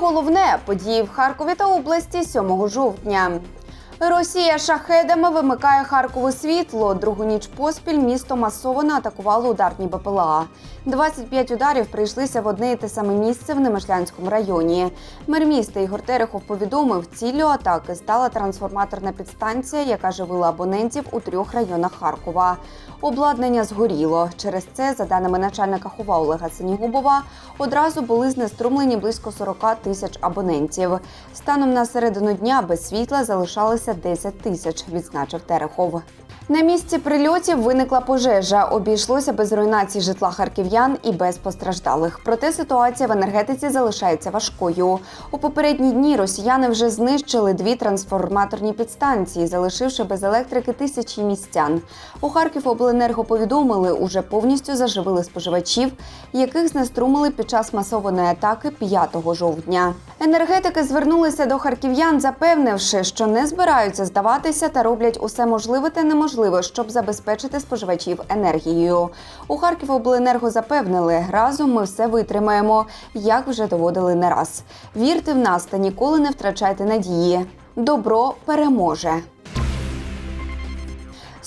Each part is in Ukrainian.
Головне події в Харкові та області 7 жовтня. Росія шахедами вимикає Харкову світло. Другу ніч поспіль місто масово не атакувало ударні БПЛА. 25 ударів прийшлися в одне і те саме місце в Немишлянському районі. Мер міста Ігор Терехов повідомив, ціллю атаки стала трансформаторна підстанція, яка живила абонентів у трьох районах Харкова. Обладнання згоріло. Через це, за даними начальника хова Олега Синігубова, одразу були знеструмлені близько 40 тисяч абонентів. Станом на середину дня без світла залишалося 10 тисяч, відзначив Терехов. На місці прильотів виникла пожежа. Обійшлося без руйнації житла харків'ян і без постраждалих. Проте ситуація в енергетиці залишається важкою. У попередні дні росіяни вже знищили дві трансформаторні підстанції, залишивши без електрики тисячі містян. У Харківобленерго повідомили, уже повністю заживили споживачів, яких знеструмили під час масованої атаки 5 жовтня. Енергетики звернулися до харків'ян, запевнивши, що не збираються здаватися та роблять усе можливе та неможливе, щоб забезпечити споживачів енергією. У Харківобленерго запевнили, разом ми все витримаємо, як вже доводили не раз. Вірте в нас та ніколи не втрачайте надії. Добро переможе.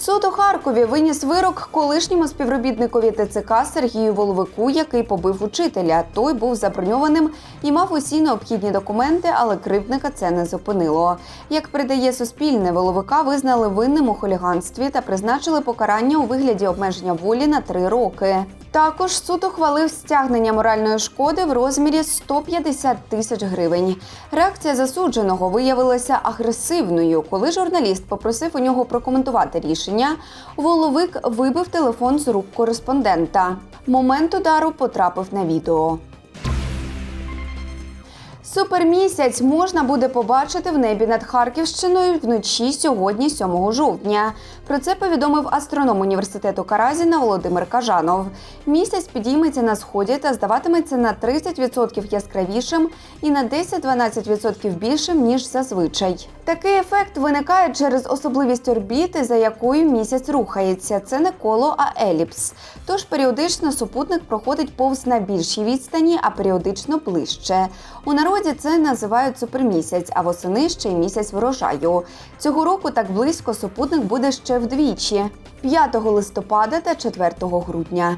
Суд у Харкові виніс вирок колишньому співробітникові ТЦК Сергію Воловику, який побив учителя. Той був заброньованим і мав усі необхідні документи, але кривдника це не зупинило. Як передає Суспільне, Воловика визнали винним у хуліганстві та призначили покарання у вигляді обмеження волі на три роки. Також суд ухвалив стягнення моральної шкоди в розмірі 150 тисяч гривень. Реакція засудженого виявилася агресивною. Коли журналіст попросив у нього прокоментувати рішення, воловик вибив телефон з рук кореспондента. Момент удару потрапив на відео. Супермісяць можна буде побачити в небі над Харківщиною вночі сьогодні, 7 жовтня. Про це повідомив астроном університету Каразіна Володимир Кажанов. Місяць підійметься на сході та здаватиметься на 30% яскравішим і на 10-12% більшим ніж зазвичай. Такий ефект виникає через особливість орбіти, за якою місяць рухається. Це не коло, а еліпс. Тож періодично супутник проходить повз на більшій відстані, а періодично ближче. У народі це називають супермісяць, а восени ще й місяць врожаю. Цього року так близько супутник буде ще вдвічі 5 листопада та 4 грудня.